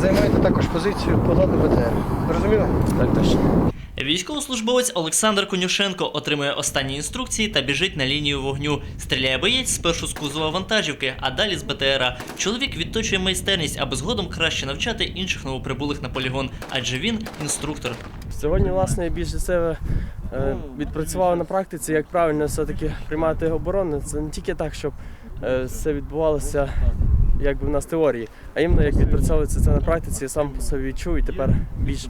займаєте також позицію позаду БТР. Зрозуміли? Так точно. Військовослужбовець Олександр Конюшенко отримує останні інструкції та біжить на лінію вогню. Стріляє боєць спершу з кузова вантажівки, а далі з БТРа. Чоловік відточує майстерність, аби згодом краще навчати інших новоприбулих на полігон, адже він інструктор. Сьогодні, власне, я більше себе е, відпрацював на практиці, як правильно все-таки приймати оборону. Це не тільки так, щоб е, все відбувалося якби в нас теорії, а іменно як відпрацьовується це на практиці, я сам по собі відчув і тепер більш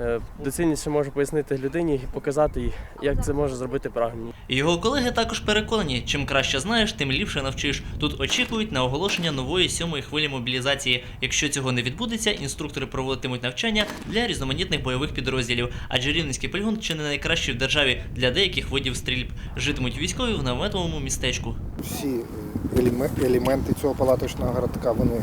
е, доцільніше можу пояснити людині і показати їй, як це може зробити правильно. Його колеги також переконані, чим краще знаєш, тим ліпше навчиш. Тут очікують на оголошення нової сьомої хвилі мобілізації. Якщо цього не відбудеться, інструктори проводитимуть навчання для різноманітних бойових підрозділів. Адже рівненський полігон чи не найкращий в державі для деяких видів стрільб. Житимуть військові в наметовому містечку. всі елеме- елементи цього палаточного городка, вони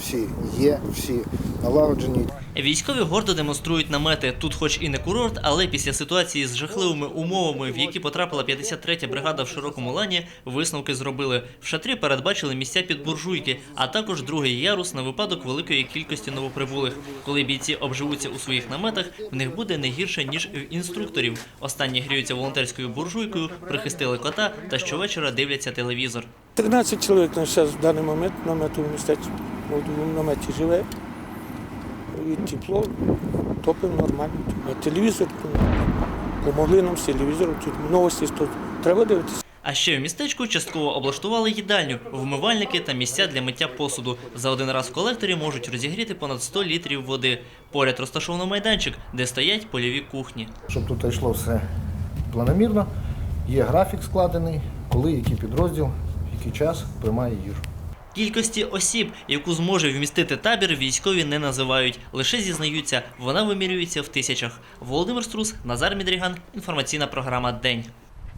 всі є, всі налагоджені. Військові гордо демонструють намети. Тут, хоч і не курорт, але після ситуації з жахливими умовами, в які потрапила 53-я бригада в широкому лані, висновки зробили. В шатрі передбачили місця під буржуйки, а також другий ярус на випадок великої кількості новоприбулих. Коли бійці обживуться у своїх наметах, в них буде не гірше ніж в інструкторів. Останні гріються волонтерською буржуйкою, прихистили кота та щовечора дивляться телевізор. 13 чоловік на зараз в даний момент в наметовому містечку. От В наметі живе. І тепло, топимо нормально. А телевізор помогли нам з телевізором. Тут новості тут треба дивитися. А ще в містечку частково облаштували їдальню, вмивальники та місця для миття посуду. За один раз в колекторі можуть розігріти понад 100 літрів води. Поряд розташовано майданчик, де стоять польові кухні. Щоб тут йшло все планомірно, є графік складений, коли який підрозділ, який час приймає їжу. Кількості осіб, яку зможе вмістити табір, військові не називають. Лише зізнаються, вона вимірюється в тисячах. Володимир Струс, Назар Мідріган. Інформаційна програма День.